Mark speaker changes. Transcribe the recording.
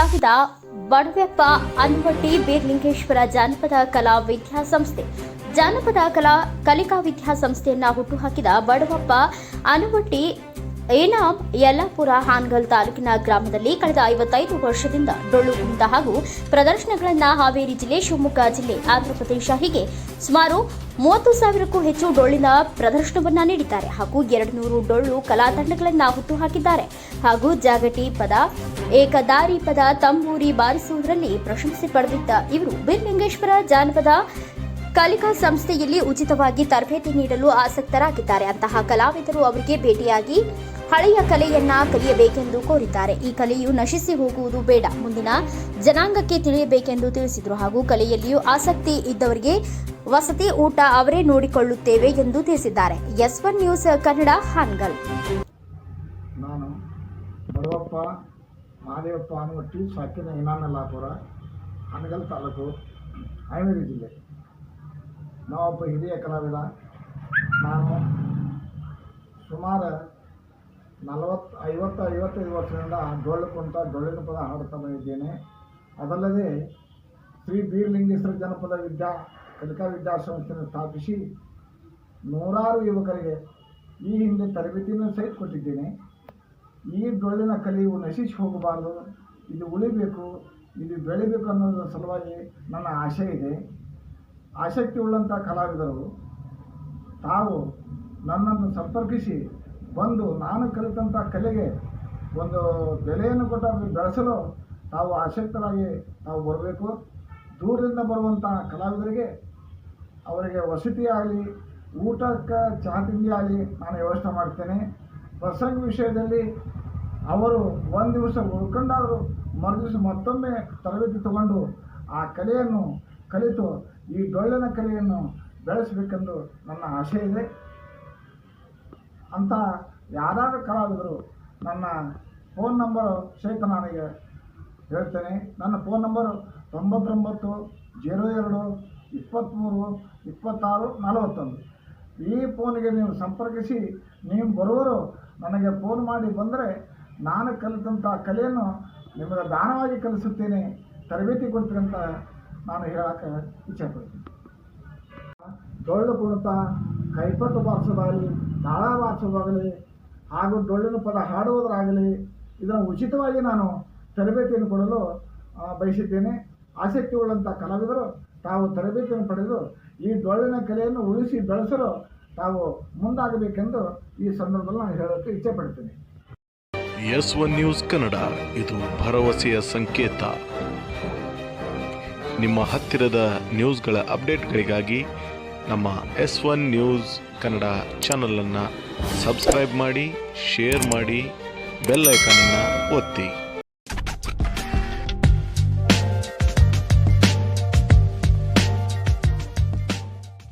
Speaker 1: ಹಾಕಿದ ಬಡವೆಪ್ಪ ಅನ್ವಟ್ಟಿ ಬೀರ್ಲಿಂಗೇಶ್ವರ ಜಾನಪದ ಕಲಾ ವಿದ್ಯಾಸಂಸ್ಥೆ. ಜಾನಪದ ಕಲಾ ಕಲಿಕಾ ವಿದ್ಯಾಸಂಸ್ಥೆಯನ್ನ ಹುಟ್ಟುಹಾಕಿದ ಬಡವಪ್ಪ ಅನುವಟ್ಟಿ ಏನಾಂ ಯಲ್ಲಾಪುರ, ಹಾನ್ಗಲ್ ತಾಲೂಕಿನ ಗ್ರಾಮದಲ್ಲಿ ಕಳೆದ ಐವತ್ತೈದು ವರ್ಷದಿಂದ ಡೊಳ್ಳು ಕುಣಿತ ಹಾಗೂ ಪ್ರದರ್ಶನಗಳನ್ನು ಹಾವೇರಿ ಜಿಲ್ಲೆ ಶಿವಮೊಗ್ಗ ಜಿಲ್ಲೆ ಆಂಧ್ರಪ್ರದೇಶ ಹೀಗೆ ಸುಮಾರು ಮೂವತ್ತು ಸಾವಿರಕ್ಕೂ ಹೆಚ್ಚು ಡೊಳ್ಳಿನ ಪ್ರದರ್ಶನವನ್ನ ನೀಡಿದ್ದಾರೆ ಹಾಗೂ ಎರಡು ನೂರು ಡೊಳ್ಳು ಕಲಾತಂಡಗಳನ್ನು ಹುಟ್ಟು ಹಾಕಿದ್ದಾರೆ ಹಾಗೂ ಜಾಗಟಿ ಪದ, ಏಕದಾರಿ ಪದ, ತಂಬೂರಿ ಬಾರಿಸುವುದರಲ್ಲಿ ಪ್ರಶಂಸೆ ಪಡೆದಿದ್ದ ಇವರು ಬೀರ್ಲಿಂಗೇಶ್ವರ ಜಾನಪದ ಕಲಿಕಾ ಸಂಸ್ಥೆಯಲ್ಲಿ ಉಚಿತವಾಗಿ ತರಬೇತಿ ನೀಡಲು ಆಸಕ್ತರಾಗಿದ್ದಾರೆ. ಅಂತಹ ಕಲಾವಿದರು ಅವರಿಗೆ ಭೇಟಿಯಾಗಿ ಹಳೆಯ ಕಲೆಯನ್ನ ಕಲಿಯಬೇಕೆಂದು ಕೋರಿದ್ದಾರೆ. ಈ ಕಲೆಯು ನಶಿಸಿ ಹೋಗುವುದು ಬೇಡ. ಮುಂದಿನ ಜನಾಂಗಕ್ಕೆ ತಿಳಿಯಬೇಕೆಂದು ತಿಳಿಸಿದರು. ಹಾಗೂ ಕಲೆಯಲ್ಲಿಯೂ ಆಸಕ್ತಿ ಇದ್ದವರಿಗೆ ವಸತಿ ಊಟ ಅವರೇ ನೋಡಿಕೊಳ್ಳುತ್ತೇವೆ ಎಂದು ತಿಳಿಸಿದ್ದಾರೆ. S one news Kannada, Hangal.
Speaker 2: ನಾನು ಅನ್ನುವ ತಾಲೂಕು ಜಿಲ್ಲೆ. ನಾವೊಬ್ಬ ಹಿರಿಯ ಕಲಾವಿದ. ನಾನು ಸುಮಾರು ನಲವತ್ತು, ಐವತ್ತು, ಐವತ್ತೈದು ವರ್ಷದಿಂದ ಡೊಳ್ಳು ಕುಂತ ಡೊಳ್ಳಿನ ಪದ ಹಾಡ್ತಾ ಬಂದಿದ್ದೇನೆ. ಅದಲ್ಲದೆ ಶ್ರೀ ಬೀರ್ಲಿಂಗೇಶ್ವರ ಜನಪದ ವಿದ್ಯಾ, ಕಲಿಕಾ ವಿದ್ಯಾಸಂಸ್ಥೆಯನ್ನು ಸ್ಥಾಪಿಸಿ ನೂರಾರು ಯುವಕರಿಗೆ ಈ ಹಿಂದೆ ತರಬೇತಿಯನ್ನು ಸಹಿತ ಕೊಟ್ಟಿದ್ದೇನೆ. ಈ ಡೊಳ್ಳಿನ ಕಲಿಯು ನಶಿಸಿ ಹೋಗಬಾರ್ದು, ಇದು ಉಳಿಬೇಕು, ಇದು ಬೆಳಿಬೇಕು ಅನ್ನೋದರ ಸಲುವಾಗಿ ನನ್ನ ಆಶೆ ಇದೆ. ಆಸಕ್ತಿ ಉಳ್ಳಂಥ ಕಲಾವಿದರು, ತಾವು ನನ್ನನ್ನು ಸಂಪರ್ಕಿಸಿ ಬಂದು ನಾನು ಕಲಿತಂಥ ಕಲೆಗೆ ಒಂದು ಬೆಲೆಯನ್ನು ಕೊಟ್ಟು ಅದನ್ನು ಬೆಳೆಸಲು ತಾವು ಆಸಕ್ತರಾಗಿ ನಾವು ಬರಬೇಕು. ದೂರದಿಂದ ಬರುವಂಥ ಕಲಾವಿದರಿಗೆ ಅವರಿಗೆ ವಸತಿ ಆಗಲಿ, ಊಟಕ್ಕೆ ಚಹಾ ತಿಂಡಿ ಆಗಲಿ ನಾನು ವ್ಯವಸ್ಥೆ ಮಾಡ್ತೇನೆ. ಪ್ರಸಂಗ ವಿಷಯದಲ್ಲಿ ಅವರು ಒಂದು ದಿವಸ ಉಳ್ಕೊಂಡಾದರೂ ಮರುದಿವಸ ಮತ್ತೊಮ್ಮೆ ತರಬೇತಿ ತಗೊಂಡು ಆ ಕಲೆಯನ್ನು ಕಲಿತು ಈ ಡೊಳ್ಳಿನ ಕಲೆಯನ್ನು ಬೆಳೆಸಬೇಕೆಂದು ನನ್ನ ಆಶೆ ಇದೆ. ಅಂತ ಯಾರಾದರೂ ಕಲಾವಿದರು ನನ್ನ ಫೋನ್ ನಂಬರು ಸಹಿತ ನನಗೆ ಹೇಳ್ತೇನೆ. ನನ್ನ ಫೋನ್ ನಂಬರು ತೊಂಬತ್ತೊಂಬತ್ತು ಜೀರೋ ಎರಡು ಇಪ್ಪತ್ತ್ಮೂರು ಇಪ್ಪತ್ತಾರು ನಲವತ್ತೊಂದು. ಈ ಫೋನಿಗೆ ನೀವು ಸಂಪರ್ಕಿಸಿ, ನೀವು ಬರುವರು ನನಗೆ ಫೋನ್ ಮಾಡಿ ಬಂದರೆ ನಾನು ಕಲಿತಂಥ ಕಲೆಯನ್ನು ನಿಮಗೆ ದಾನವಾಗಿ ಕಲಿಸುತ್ತೇನೆ. ತರಬೇತಿ ಕೊಡ್ತೀನಿ ಅಂತ ನಾನು ಇಚ್ಛೆ ಪಡ್ತೀನಿ. ಡೊಳ್ಳು ಕುಣಿತ, ಕೈಪಟ್ಟು ಬಾರಿಸೋದಾಗಲಿ ತಾಳ ಹಾಗೂ ಡೊಳ್ಳಿನ ಪದ ಹಾಡುವುದರಾಗಲಿ ಇದನ್ನು ಉಚಿತವಾಗಿ ನಾನು ತರಬೇತಿಯನ್ನು ಕೊಡಲು ಬಯಸಿದ್ದೇನೆ. ಆಸಕ್ತಿ ಉಳ್ಳಂಥ ಕಲಾವಿದರು, ತಾವು ತರಬೇತಿಯನ್ನು ಪಡೆದು ಈ ಡೊಳ್ಳಿನ ಕಲೆಯನ್ನು ಉಳಿಸಿ ಬೆಳೆಸಲು ತಾವು ಮುಂದಾಗಬೇಕೆಂದು ಈ ಸಂದರ್ಭದಲ್ಲಿ ನಾನು ಹೇಳೋಕ್ಕೆ ಇಚ್ಛೆ
Speaker 3: ಎಸ್ ಒನ್ ನ್ಯೂಸ್ ಕನ್ನಡ, ಇದು ಭರವಸೆಯ ಸಂಕೇತ. ನಿಮ್ಮ ಹತ್ತಿರದ ನ್ಯೂಸ್ಗಳ ಅಪ್ಡೇಟ್ಗಳಿಗಾಗಿ ನಮ್ಮ ಎಸ್ ಒನ್ ನ್ಯೂಸ್ ಕನ್ನಡ ಚಾನಲನ್ನು ಸಬ್ಸ್ಕ್ರೈಬ್ ಮಾಡಿ ಶೇರ್ ಮಾಡಿ ಬೆಲ್ ಐಕನನ್ನು ಒತ್ತಿ.